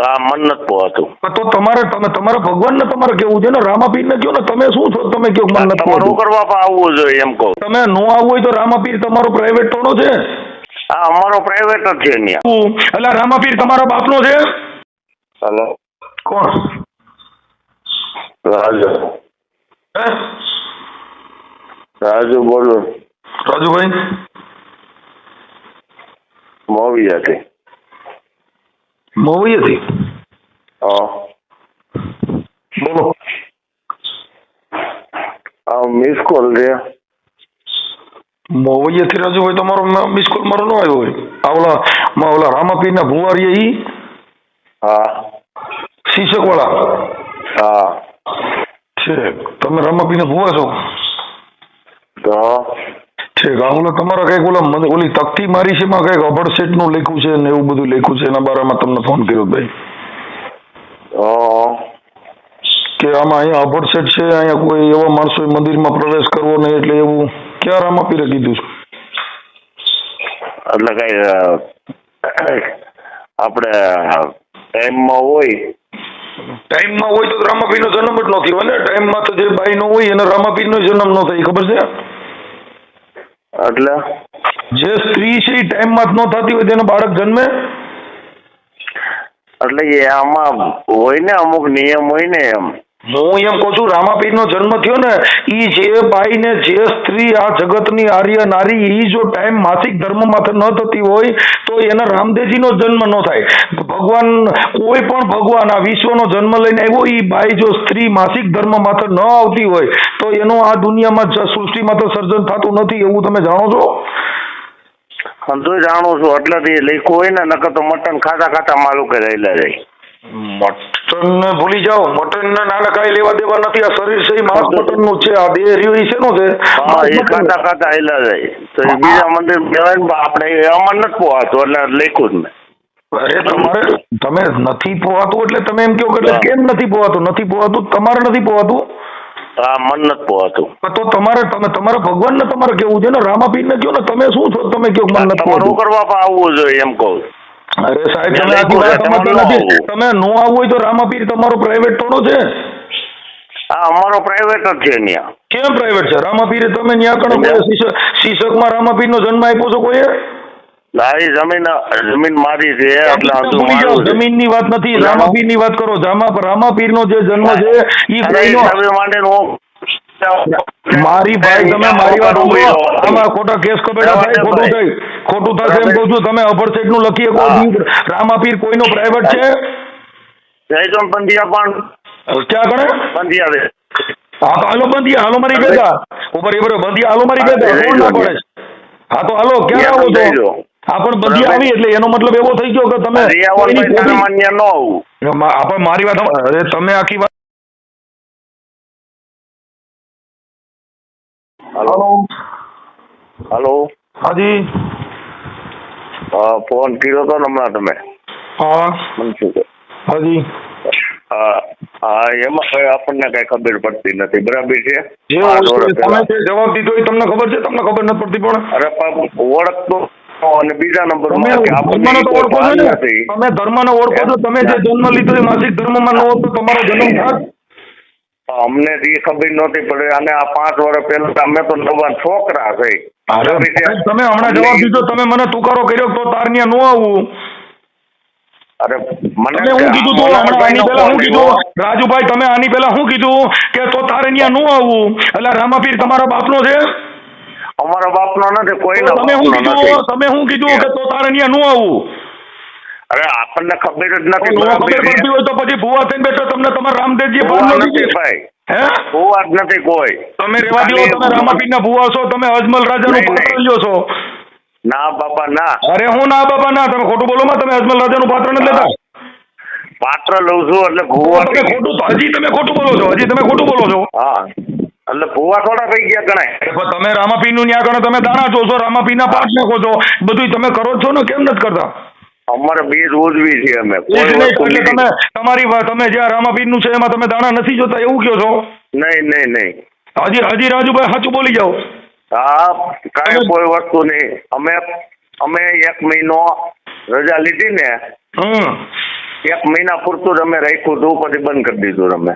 આ મન નથી પોહાતું. તો તમારે તમે તમારા ભગવાનને તમારે કેવું છે ને રામાપીરને કહો ને તમે શું છો? તમે કહો મને નથી તમારું. કરવા પણ આવવું જોઈએ એમ કહું. તમે નો આવવું હોય તો રામાપીર તમારો પ્રાઇવેટ થોડો છે? આ અમારો પ્રાઇવેટ જ છે ત્યાં. એટલે રામાપીર તમારા બાપનો છે? હલો. કોણ? રાજુ. હે? રાજુ બોલો. રાજુભાઈ? મોવિયાથી મોવૈયાથી હા બોલો આ મિસ કોલ છે મોવૈયાથી હોય તમારો મિસ કોલ મારો ન આવ્યો હોય આ ઓલા માં ઓલા રામાપીરના ભુવારીએ ઈ હા શીશક વાળા હા છે તમે રામાપીરના ભુવા છો તો ઠીક આ તમારા કંઈક ઓલા ઓલી તકતી મારી છે એમાં કંઈકનું લખ્યું છે ને એવું બધું લખ્યું છે એના બારામાં તમને ફોન કર્યો ભાઈ કે આમાં અહીંયા અભરસેટ છે અહીંયા કોઈ એવા માણસો મંદિરમાં પ્રવેશ કરવો નહીં એટલે એવું ક્યાં રામાપીરે કીધું છે? એટલે કઈ આપડે આપણે ટાઈમમાં હોય. ટાઈમમાં હોય તો રામાપીરનો જન્મ જ ન થયો ને ટાઈમમાં તો જે બાઈનો હોય એને રામાપીરનો જન્મ ન થાય ખબર છે? એટલે? જે સ્ત્રી છે એ ટાઈમમાં જ ન થતી હોય તેનો બાળક જન્મે? એટલે એ આમાં હોય ને અમુક નિયમ હોય ને એમ. હું એમ કહું છું રામાપીરનો જન્મ થયો ને ઈ જે ભાઈ ને જે સ્ત્રી આ જગતની આર્ય નારી ઈ જો ટાઈમ માસિક ધર્મ માથે ન થતી હોય તો એને રામદેવજીનો જન્મ ન થાય. ભગવાન કોઈ પણ ભગવાન આ વિશ્વનો જન્મ લઈને આવ્યો ઈ ભાઈ જો સ્ત્રી માસિક ધર્મ માથે ન આવતી હોય તો એનો આ દુનિયામાં સૃષ્ટિમાં તો સર્જન થતું નથી એવું તમે જાણો છો? તો જાણું છું એટલે લખ્યું હોય ને નકર તો મટન ખાતા ખાતા માલુ કે રહેલા જાય મટન ભૂલી જાઓ. મટન ને નાના કાંઈ લેવા દેવા નથી. આ શરીર છે માંસ મટનનું છે. આ દેહ રહ્યું છે? નું છે એ ખાતા ખાતા હેલા જાય તો બીજા મંદિર કહેવાય ને આપણે અમર નથી પોહાતું એટલે લખ્યું જ મેં. અરે તમારે તમે નથી પોવાતું એટલે તમે એમ કહો કે કેમ નથી પોવાતું નથી પોવાતું તમારે નથી પોવાતું હા મન નથી પોવાતું તો તમારે તમે તમારા ભગવાનને તમારે કેવું છે ને રામાપીરને કહો ને તમે શું છો? તમે કહો મન નથી પોવાતું કરવા આવવું જોઈએ એમ કહું અરે સાહેબ તમે આખી વાત સમજતા નથી. તમે નો આવવું હોય તો રામાપીર તમારો પ્રાઇવેટ થોડો છે? હા અમારો પ્રાઇવેટ જ છે ત્યાં કેમ પ્રાઇવેટ છે? રામાપીરે તમે ન્યા કણો શીશકમાં રામાપીર નો જન્મ આપ્યો છે કોઈએ? તારી જમીન જમીન મારી છે એટલે જમીનની. વાત નથી રામાપીરની વાત કરો. રામા રામાપીર નો જે જન્મ છે જમીન માટે મારી ભાઈ તમે મારી વાત સાંભળો. તમે ખોટા કેસ કો બેટા ભાઈ ખોટું થઈ ખોટું થશે એમ કહું છું તમે અભરસેટનું લખીએ હા. કોઈ રામાપીર કોઈનો પ્રાઇવેટ છે? જયચંદ પંથિયા પણ. ક્યાં કરે પંથિયા હા તો હાલો બંધિયા હાલો મારી ભેગા ઉપર એ બરોબર હાલો મારી ભેગા હા, કોણ ના પડે હા તો હાલો ક્યાં આવો છો. હા પણ બંધિયા આવી એટલે એનો મતલબ એવો થઈ ગયો કે તમે આપણે મારી વાત. અરે તમે આખી વાત હલો હલો હાજી. ફોન કર્યો તો હમણાં તમે. હા. મનસુખ હાજી. હા એમાં કઈ આપણને કઈ ખબર પડતી નથી. બરાબર છે? જવાબ દીધો એ તમને ખબર છે? તમને ખબર નથી પડતી પણ. અરે પણ ઓળખતો અને બીજા નંબર તમે ધર્મ નો ઓળખો છો તમે ધર્મને ઓળખો તમે જે જન્મ લીધો એ માસિક ધર્મમાં માં નો તમારો જન્મ થાત અમને એ ખબર નહોતી પડે અને આ પાંચ વર્ષ પહેલા અમે તો નવા છોકરા છે. તમે હમણાં જવાબ દીધો તમે મને તુકારો કર્યો તો તાર ન્યા નો આવું? અરે મને હું કીધું તું આની પહેલા હું કીધું? રાજુભાઈ તમે આની પહેલા હું કીધું કે તો તારે ન્યા નો આવું? એટલે રામાપીર તમારા બાપનો છે? અમારા બાપનો નથી કોઈ તમે હું કીધું તમે હું કીધું કે તો તારે ન્યા નો આવું? અરે આપણને ખબર જ નથી ખબર પડતી હોય તો પછી ભુવા થઈને બેઠો તમને તમારે રામદેવજી ભાન નથી ભાઈ. હે? ભૂવા જ નથી કોઈ. તમે રેવા દો તમે રામાપીરના ભુવા છો તમે અજમલ રાજાનું પાત્ર લ્યો છો. ના બાપા ના. અરે હું ના બાપા ના. તમે ખોટું બોલો માં તમે અજમલ રાજાનું પાત્ર નથી લેતા? પાત્ર લઉં છું એટલે ભૂવા તમે ખોટું હજી તમે ખોટું બોલો છો હજી તમે ખોટું બોલો છો. હા એટલે ભૂવા થોડા થઈ ગયા ગણાય. તમે રામાપીરનું ન્યા કરો તમે દાણા જોશો રામાપીરના પાઠ નાખો છો. બધું તમે કરો છો ને કેમ નથી કરતા? અમારે બીજ ઉજવી છે અમે. તમે તમારી તમે જ્યાં રામાપીરનું છે એમાં તમે દાણા નથી જોતા એવું કહો છો? નહીં નહીં નહીં. હજી હજી રાજુભાઈ સાચું બોલી જાઓ. હા કાંઈ કોઈ વસ્તુ નહીં. અમે અમે એક મહિનો રજા લીધી ને હમ. એક મહિના પૂરતું જ રાખ્યું હતું પછી બંધ કરી દીધું તમે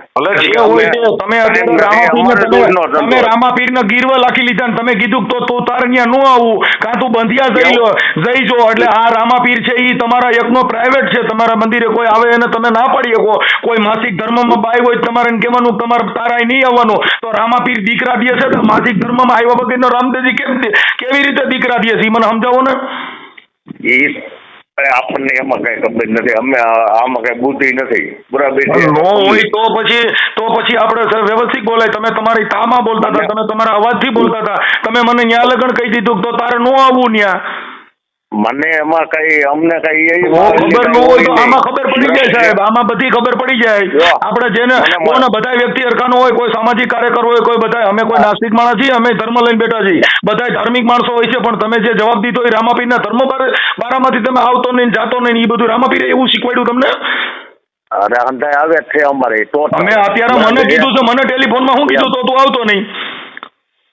તમે તમે રામાપીરને ગીરવા લાખી લીધા તમે કીધું તો તો તારે ત્યાં ન આવું કાં તું બંધિયા જઈ લો જઈ જો એટલે આ રામાપીર છે એ તમારા એકનો પ્રાઇવેટ છે તમારા મંદિરે કોઈ આવે એને તમે ના પાડી શકો. કોઈ માસિક ધર્મમાં બાય હોય તમારે કેવાનું કહેવાનું તમારે તારા નહીં આવવાનું. તો રામાપીર દીકરા દે છે માસિક ધર્મમાં આવ્યા વગરનો રામદેવજી કેમ કેવી રીતે દીકરા દે છે? મને સમજાવો ને. આપણને એમાં કઈ ખબર નથી. અમે આમાં કઈ બુદ્ધિ નથી. બરાબર નો હોય તો પછી તો પછી આપણે સર વ્યવસ્થિત બોલાય. તમે તમારી તામાં બોલતા હતા તમે તમારા અવાજથી બોલતા હતા. તમે મને ન્યા લગન કહી દીધું કે તો તારે નો આવવું ન્યા. મને એમાં કઈ અમને કઈ એવી ખબર ન હોય તો આમાં ખબર પડી જાય સાહેબ આમાં બધી ખબર પડી જાય. આપણે જેને કોને બધા વ્યક્તિ હરખાનો હોય કોઈ સામાજિક કાર્યકર હોય કોઈ બધા અમે કોઈ નાસ્તિક માણસ છીએ અમે ધર્મ લઈને બેઠા છીએ. બધા ધાર્મિક માણસો હોય છે પણ તમે જે જવાબ દીધો એ રામાપીરના ધર્મ પર બારામાંથી તમે આવતો નહીં જાતો નહીં એ બધું રામાપીરે એવું શીખવાડ્યું તમને? અરે અંધાય આવે છે અમારે તો તમે અત્યારે મને કીધું છે મને ટેલિફોનમાં હું કીધું તો તું આવતો નહીં.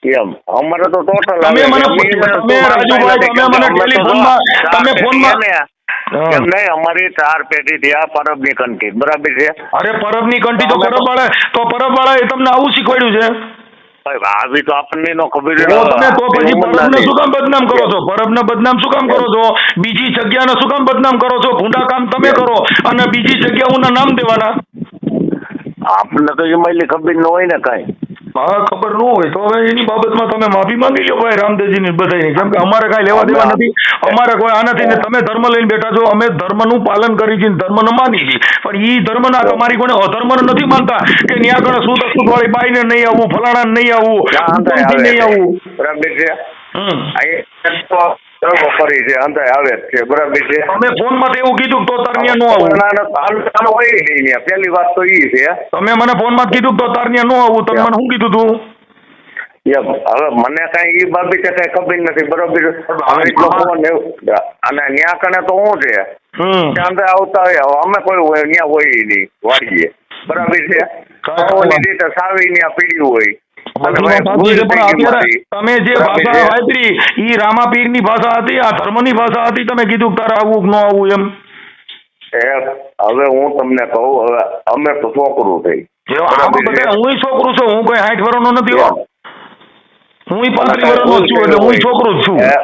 એમ અમારે તો ટોટલ તમે મને તમે રાજુભાઈ તમે મને ટેલિફોનમાં તમે ફોનમાં એમ નહીં? અમારી ચાર પેઢી થયા પરબની કંઠી. બરાબર છે? અરે પરબની કંઠી તો તો- પરબ વાળા તો પરબ વાળા એ તમને આવું શીખવાડ્યું છે? આવી તો આપણને નો ખબર તો તમે તો પછી પરબને. શું કામ બદનામ કરો છો? પરબને બદનામ શું કામ કરો છો? બીજી જગ્યાને શું કામ બદનામ કરો છો? ભૂંડા કામ તમે કરો. અને બીજી જગ્યાઓના નામ દેવાના. આપને તો એમાં ખબર ન હોય ને કઈ. હા ખબર ન હોય તો હવે એની બાબતમાં તમે માફી માંગી લો ભાઈ રામદેવજીની બધાની કેમ કે અમારે કાંઈ લેવા દેવા નથી. અમારે કોઈ આ નથી ને તમે ધર્મ લઈને બેઠા છો અમે ધર્મનું પાલન કરી છે ધર્મને માની છીએ. પણ ઈ ધર્મના તમારી કોને અધર્મને નથી માનતા કે ન્યા આગળ શું અસુખ વાળી બાઈને નહીં આવવું ફલાણા નહીં આવવું નહીં આવે. આવવું. બરાબર છે હમ ફરી છે અંતે આવે છે બરાબર છે? તમે ફોનમાં એવું કીધું તો તાર નો આવું. ના, હોય નહીં. પહેલી વાત તો ઈ છે. તમે મને ફોનમાં કીધું તો તાર નો આવું તમે મને શું કીધું તું? હવે મને કઈ ઈ બાબતે કઈ ખબર નથી બરોબર અને ન્યા કણે તો શું છે? ત્યાં આવતા હોય અમે કોઈ હોય ન્યા હોય નહીં વાળીએ બરાબર છે? સાવી ન્યા પીડ્યું હોય. અને બધું ભાઈ સાચું છે, ભૂલ પણ થઈ ગઈ અત્યારે મારી. તમે જે બરાબર ભાષા છે? વાપરી ઈ રામાપીરની ભાષા હતી આ ધર્મની ભાષા હતી તમે કીધું કે તારે આવવું કે ન આવવું એમ. એ હવે હું તમને કહું હવે અમે તો છોકરું થઈ આમાં બધા હું છોકરો છું હું કોઈ સાઠ વર્ષનો નથી હો. હું પાંત્રીસ વર્ષનો જ છું એટલે હું છોકરો જ છું. હે?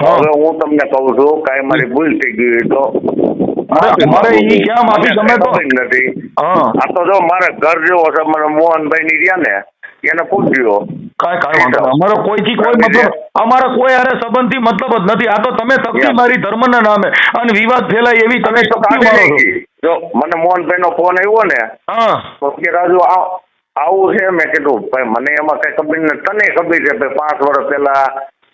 હવે હું તમને કહું છું કાંઈ મારી ભૂલ થઈ ગઈ હોય તો. અરે, અમારે ઈ ક્યાં માફી? મને તમે તો- ખબર નથી. હા. આ તો જો મારે ઘર જેવો છે મને મોહનભાઈ ની રહ્યા ને એને પૂછ્યો કાંઈ કાંઈ વાંધો નહીં. અમારો કોઈથી કોઈ મતલબ અમારો કોઈ હારે સંબંધથી મતલબ જ નથી આ તો તમે તકતી. મારી ધર્મના નામે અને વિવાદ ફેલાય એવી તમે તો તકતી મારો છો. જો મને મોહનભાઈ નો ફોન આવ્યો ને હા તો કે રાજુ આ- આવું છે મેં કીધું ભાઈ મને એમાં કઈ ખબર નથી તને ખબર છે ભાઈ પાંચ વર્ષ પહેલા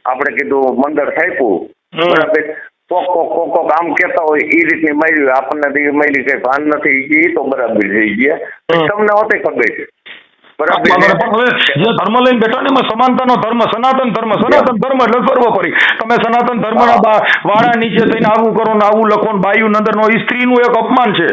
આપણે કીધું મંદર થાપ્યું હમ. બરાબર કોક કોક કોક કોક આમ કેતા હોય એ રીતની માર્યું આપણને તો એ મારી કઈ ભાન નથી એ તો બરાબર થઈ ગયા હમ. તમને હોતે ખબર છે બરાબર. બરાબર, પણ હવે જે ધર્મ લઈને બેઠા ને એમાં સમાનતાનો ધર્મ સનાતન ધર્મ સનાતન ધર્મ એટલે સર્વોપરી તમે સનાતન ધર્મના વાળા નીચે થઈને આવું કરો ને આવું લખો ને બાયુ નંદર નો એ સ્ત્રીનું એક અપમાન છે.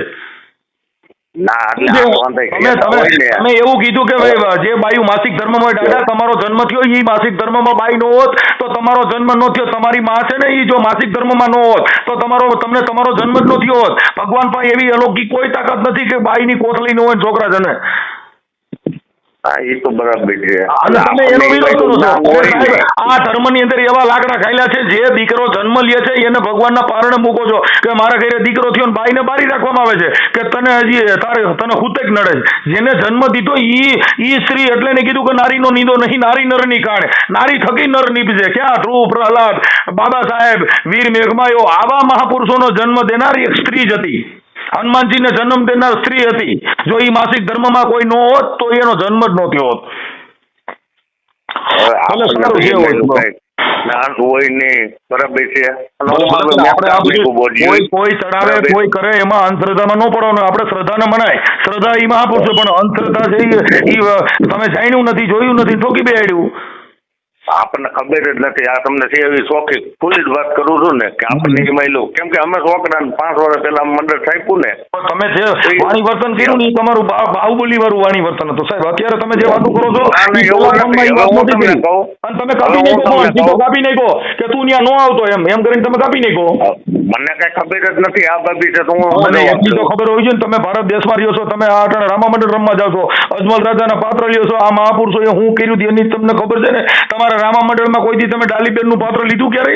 તમે એવું કીધું કે જે બાયુ માસિક ધર્મમાં હોય દાદા તમારો જન્મ થયો એ માસિક ધર્મમાં બાઈ નો હોત તો તમારો જન્મ નો થયો તમારી માં છે ને એ જો માસિક ધર્મમાં નો હોત તો તમારો તમને તમારો જન્મ જ નો થયો હોત. ભગવાન પાસે એવી અલૌકિક કોઈ તાકાત નથી કે બાઈની કોથળી નો હોય છોકરા જને. હા એ તો બરાબર છે. અને તમે એનો વિરોધ કરો છો. ના અરે હોય સાહેબ, ને. આ ધર્મની અંદર એવા લાકડા ખાયલા છે જે દીકરો જન્મ લે છે એને ભગવાનના પારણે મૂકો છો કે મારા ઘરે દીકરો થયો ને બાઈને બારી રાખવામાં આવે છે કે તને હજી તારે તને હુતેક નડે જેને જન્મ દીધો ઈ ઈ સ્ત્રી એટલે એને કીધું કે નારીનો નીંદો નહીં નારી નરની કાણે નારી થકી નર નીપજે. ક્યાં? ધ્રુવ પ્રહલાદ બાબા સાહેબ વીર મેઘમાયો આવા મહાપુરુષોનો જન્મ દેનારી એક સ્ત્રી જ હતી. હનુમાનજીને જન્મ દેનાર સ્ત્રી હતી. જો એ માસિક ધર્મમાં કોઈ નો હોત તો એનો જન્મ જ નો થયો હોત. કાંઈ કરે એમાં અંધશ્રદ્ધામાં ન પડવાનું. આપણે શ્રદ્ધાને મનાય. શ્રદ્ધા ઈ મહાપુરુષો પણ અંધશ્રદ્ધા છે તમે જાણ્યું નથી જોયું નથી ઠોકી બેહાડ્યું? આપણને ખબર જ નથી. આ તમને છે એવી શોખી. ખુલ્લી જ વાત કરું છું ને કે આપણને લો કેમ કે અમે છોકરાને પાંચ વર્ષ પહેલા મંડળ થાપ્યું ને. તમે જે વાણી વર્તન કર્યું ને તમારું બાહુબલી વાળું વાણી વર્તન હતું. સાહેબ અત્યારે તમે જે વાતો કરો છો પેલા. અને તમે કાપી ફોન, કાપી નાખ્યો કે તું ત્યાં નો આવતો એમ. એમ કરીને તમે કાપી નાખ્યો. મને કઈ ખબર જ નથી આ બાબતે તો હું મને એટલી તો ખબર હોય છે ને તમે ભારત દેશમાં રહ્યો છો તમે આ અટાણે રામા મંડળ રમવા જાઓ છો અજમલ રાજાના પાત્ર લ્યો છો આ મહાપુરુષોએ હું કર્યું હતું એની તમને ખબર છે ને તમારા રામા મંડળમાં કોઈ દી તમે ડાલીબેનનું પાત્ર લીધું ક્યારે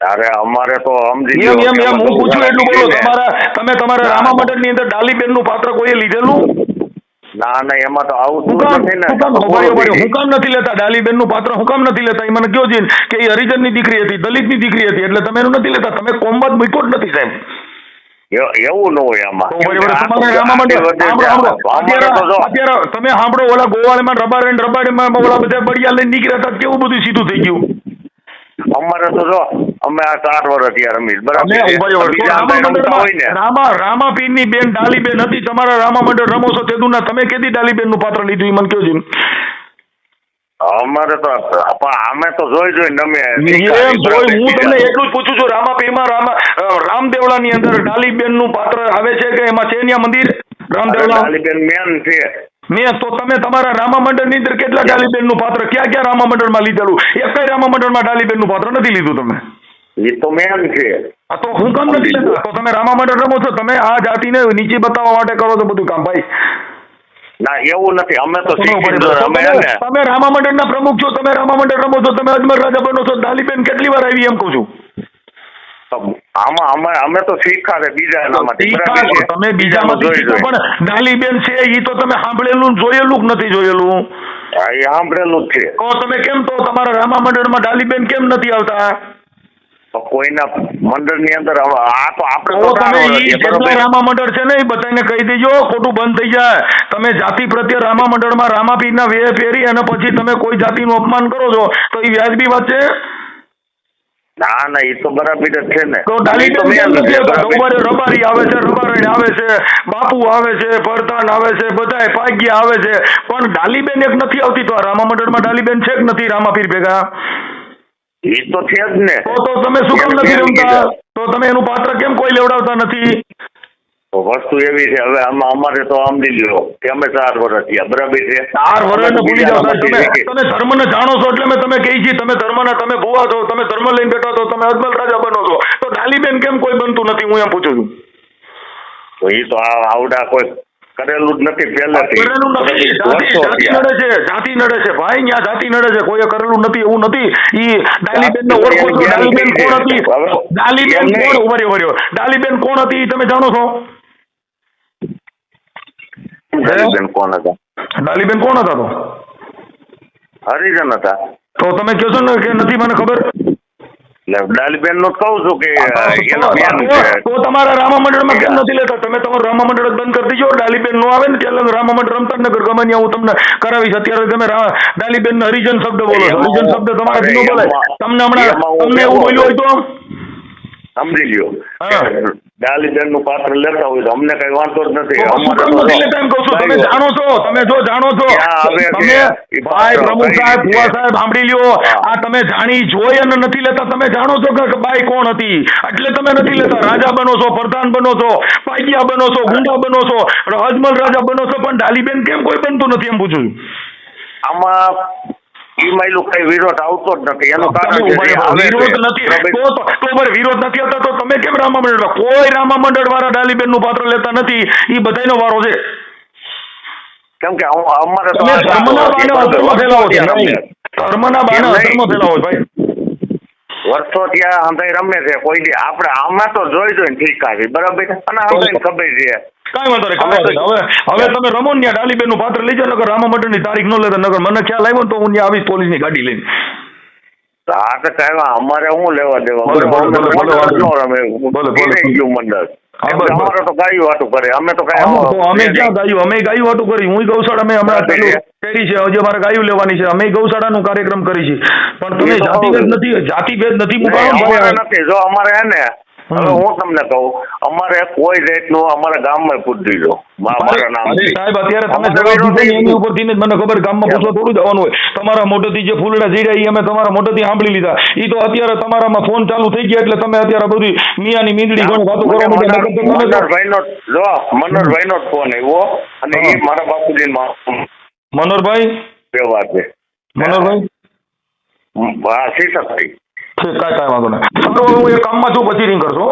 અરે અમારે તો સમજી એમ એમ એમ હું પૂછું એટલું બોલો તમારા તમે તમારા રામા મંડળની અંદર ડાલીબેનનું પાત્ર કોઈએ લીધેલું? ના ના એમાં તો આવું હું કામ નથી ને. હું કામ હું નથી લેતા. ડાલીબેનનું પાત્ર હું કામ નથી લેતા. એ મને કયો છે કે એ હરિજનની દીકરી હતી દલિતની દીકરી હતી એટલે તમે એનું નથી લેતા. તમે કોમવાદ મૂક્યો જ નથી સાહેબ. એવું ન હોય આમાં. તમે સાંભળો ઓલા ગોવાળમાં રબારે ને રબારીમાં ઓલા બધા બળિયા લઈને નીકળ્યા હતા કેવું બધું સીધું થઈ ગયું? અમારે તો જો અમે આ ચાર વર્ષ થયા રમીશ બરાબર. તો રામા પીરની ને. રામા બેન ડાલીબેન હતી. તમારા રામા મંડળ રમો છો તેદુના તમે કેદી ડાલીબેનનું પાત્ર લીધું એ મને કયો છે અમારે તો અમે તો જોઈ જોઈ નમે જોઈ હું તમને એટલું જ પૂછું છું. રામાપીરમાં રામા અ, રામદેવળાની અંદર ડાલીબેનનું પાત્ર આવે છે કે એમાં છે મંદિર? રામદેવળા લાલીબેન મેન છે. મેં તો તમે તમારા રામા મંડળની અંદર કેટલા ડાલીબેનનું પાત્ર ક્યાં ક્યાં રામા મંડળમાં લીધેલું? એક કઈ રામા મંડળમાં ડાલીબેનનું પાત્ર નથી લીધું તમે એ તો મેન છે. આ તો હું કામ નથી લેતા? તો તમે રામા મંડળ રમો છો તમે આ જાતિને નીચે બતાવવા માટે કરો છો બધું કામ ભાઈ. ના એવું નથી. અમે તો તમે ને રામા મંડળના પ્રમુખ છો તમે રામા મંડળ રમો છો તમે અજમર રાજા બનો છો ડાલીબેન કેટલી વાર આવી એમ કહું છું? આમાં અમે અમે તો શીખા છે બીજા એનામાંથી બરાબર શીખા છે? છો, તમે બીજામાંથી જોઈ પણ ડાલીબેન છે એ તો તમે સાંભળેલું જોયેલું કે નથી જોયેલું? હા, એ સાંભળેલું જ છે. તો તમે કેમ તો તમારા રામા મંડળમાં ડાલીબેન કેમ નથી આવતા? કોઈના મંડળની અંદર આ તો આપણે તમે? રામા મંડળ છે ને એ બધાને કહી દેજો ખોટું બંધ થઈ જાય. તમે જાતિ પ્રત્યે રામા મંડળમાં રામાપીરના વેહ ફેરી અને પછી તમે કોઈ જાતિનું અપમાન કરો છો તો એ વ્યાજબી વાત છે? ના ના એ તો બરાબર જ છે ને. તો. ડોંગરે રબારી આવે છે રબારણ આવે છે બાપુ આવે છે ભરતાન આવે છે બધાય પાગ્યા આવે છે. પણ ડાલીબેન એક નથી આવતી તો આ રામા મંડળમાં ડાલીબેન છે કે નથી રામાપીર ભેગા? એ તો છે જ ને. તો તો તમે શું કામ નથી રમતા? તો તમે એનું પાત્ર કેમ કોઈ લેવડાવતા નથી? વસ્તુ એવી છે હવે આમાં અમારે તો આમ લીધો કે અમે ચાર વર્ષ થયા બરાબર છે? ચાર વર્ષ ભૂલી જાઓ તમે તમે ધર્મને જાણો છો એટલે મેં તમે કહી છીએ તમે ધર્મના તમે ભૂવા છો તમે ધર્મ લઈને બેઠા છો તમે અજમલ રાજા બનો છો. તો ડાલીબેન કેમ કોઈ બનતું નથી હું એમ પૂછું છું? તો એ તો આવડા કોઈ કરેલું જ નથી પહેલેથી. કરેલું નથી. જાતિ. નડે છે જાતિ નડે છે. ભાઈ ત્યાં જાતિ નડે છે. કોઈએ કરેલું નથી એવું નથી. ઈ ડાલીબેન ને ઓળખો છો. ડાલીબેન કોણ હતી? ડાલીબેન કોણ? ઊભા રહ્યો, ડાલીબેન કોણ હતી તમે જાણો છો? હરિજન કોણ હતા? ડાલીબેન કોણ હતા તો? હરિજન હતા. તો તમે કહો છો ને કે નથી મને ખબર? ડાલીબેનનું કહું છું કે એનો તો- તમારા રામા મંડળમાં કેમ નથી લેતા? તમે તમારું રામા મંડળ જ બંધ કરી દીજો. ડાલીબેન નો આવે ને ત્યારે રામા મંડળ રમતા જ નગર ગમે હું તમને કરાવીશ. અત્યારે તમે ડાલીબેન નો હરિજન શબ્દ બોલો છો. હરિજન શબ્દ તમારા અરે બોલે તમને હમણાં તમને એવું બોલ્યું હોય તો? સમજી લ્યો. હા. પાત્ર લેતા હોય તો અમને કઈ વાંધો જ નથી. તો શું કામ નથી લેતા એમ કહું છું? તમે જાણો છો તમે જો જાણો છો. ક્યાં આવે છે? તમે ભાઈ પ્રમુખ સાહેબ રીતે? સાહેબ સાંભળી લ્યો. આ તમે જાણી જોઈ અને નથી લેતા. તમે જાણો છો કે બાઈ કોણ હતી? એટલે તમે નથી લેતા. રાજા બનો છો પ્રધાન બનો છો પાગ્યા બનો છો ગુંડા બનો છો અજમલ રાજા બનો છો પણ ડાલીબેન કેમ કોઈ બનતું નથી એમ પૂછું? આમાં ઈ માયલું વિરોધ આવતો જ નથી. એનું કારણ તમે છે ઊભા જે રહો. આવે વિરોધ નથી. તો તો તો વિરોધ નથી આવતા તો તમે કેમ રામા મંડળ કોઈ રામા મંડળ વાળા ડાલીબેનનું પાત્ર લેતા નથી. એ બધાયનો વારો છે. કેમ કે અમ- અમારે આ ધર્મના બાને અધર્મ ફેલાવો છો વર્ષો ધર્મના બાને અધર્મ ફેલાવો ભાઈ. વર્ષો ત્યાં હંધાઈ રમે છે. કોઈ આપણે આમાં તો જોઈ જોઈને ઠીક છે બરાબર? અને ખબર છે. કાંઈ વાંધો નહીં હવે હવે તમે રમો ને ડાલીબેનનું પાત્ર લઈ જાઓ નગર રામા ની તારીખ ન લેતા નગર મને ખ્યાલ આવ્યો તો હું ત્યાં આવીશ ગાડી લઈને. તો અમારે લેવા દેવા? મંડળ? જ ન. અમારે તો ગાયું વાતું કરે. અમે તો ક્યાં ગાયું? અમે ગાયું વાતું કરી. હું ગૌશાળા અમે હમણાં ચાલુ કરી છે. હજી અમારે ગાયું લેવાની છે. અમે ગૌશાળાનો કાર્યક્રમ કરી છે. પણ તમે જાતિભેદ નથી જાતિભેદ નથી મુકાવો નથી. જો અમારે હે ને. હવે હું તમને કહું અમારે કોઈ જાતનું અમારા ગામમાં પૂછી દીધો. મારા નામ સાહેબ અત્યારે તમે જવાબ દીધો એની ઉપરથી જ મને ખબર ગામમાં પૂછવા થોડું જવાનું હોય. તમારા મોઢેથી જે ફૂલડા જીડ્યા ઈ અમે તમારા મોઢેથી સાંભળી લીધા. ઈ તો અત્યારે તમારામાં ફોન ચાલુ થઈ ગયા એટલે તમે અત્યારે બધી મિયાની મીંદડી ઘણી વાતો કરવા મને માંડ્યા. નકર તો તમે તો- મનોહરભાઈનો જો મનોહરભાઈનો ફોન આવ્યો અને એ મારા બાપુજી મનોહરભાઈ વ્યવહાર છે. મનોરભાઈ? હા શીશકથી ઠીક કાંઈ કાંઈ વાંધો નહીં. સારું હું એક કામમાં છું પછી રિંગ કરશો